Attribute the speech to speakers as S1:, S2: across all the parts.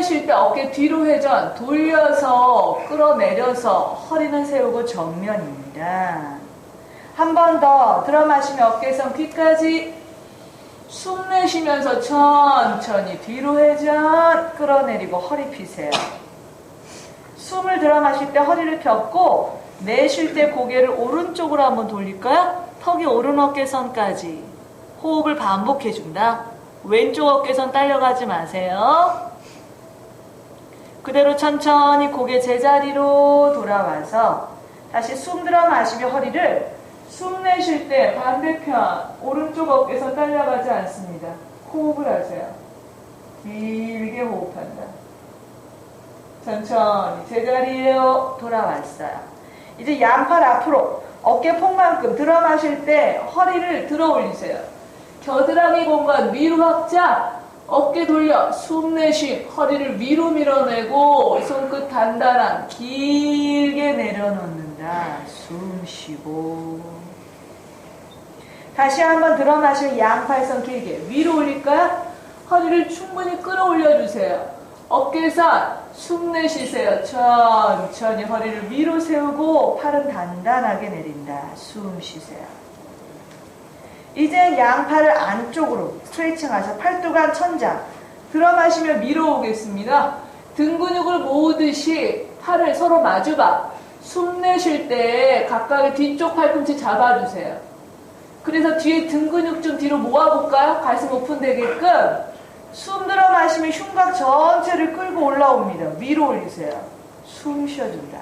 S1: 내쉴 때 어깨 뒤로 회전, 돌려서 끌어내려서 허리는 세우고 정면입니다. 한 번 더 들어 마시며 어깨선 귀까지 숨 내쉬면서 천천히 뒤로 회전, 끌어내리고 허리 피세요. 숨을 들어 마실 때 허리를 폈고 내쉴 때 고개를 오른쪽으로 한번 돌릴까요? 턱이 오른 어깨선까지 호흡을 반복해 준다. 왼쪽 어깨선 딸려가지 마세요. 그대로 천천히 고개 제자리로 돌아와서 다시 숨 들어 마시며 허리를 숨 내쉴 때 반대편 오른쪽 어깨선 딸려가지 않습니다. 호흡을 하세요. 길게 호흡한다. 천천히 제자리로 돌아왔어요. 이제 양팔 앞으로 어깨 폭만큼 들어 마실 때 허리를 들어 올리세요. 겨드랑이 공간 위로 확장, 어깨 돌려, 숨 내쉬, 허리를 위로 밀어내고, 손끝 단단한, 길게 내려놓는다. 숨 쉬고. 다시 한번 마실 양팔선 길게 위로 올릴까요? 허리를 충분히 끌어올려 주세요. 어깨선 숨 내쉬세요. 천천히 허리를 위로 세우고 팔은 단단하게 내린다. 숨 쉬세요. 이제 양팔을 안쪽으로 스트레칭 하셔 팔뚝안 천장 들어 마시며 밀어오겠습니다. 등 근육을 모으듯이 팔을 서로 마주봐. 숨 내쉴 때 각각의 뒤쪽 팔꿈치 잡아주세요. 그래서 뒤에 등 근육 좀 뒤로 모아볼까요? 가슴 오픈되게끔. 숨 들어 마시면 흉곽 전체를 끌고 올라옵니다. 위로 올리세요. 숨 쉬어준다.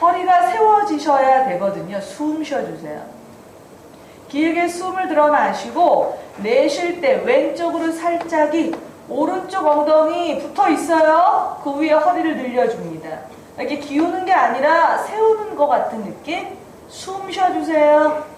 S1: 허리가 세워지셔야 되거든요. 숨 쉬어주세요. 길게 숨을 들어 마시고 내쉴 때 왼쪽으로 살짝이 오른쪽 엉덩이 붙어 있어요. 그 위에 허리를 늘려줍니다. 이렇게 기우는 게 아니라 세우는 것 같은 느낌? 숨 쉬어주세요.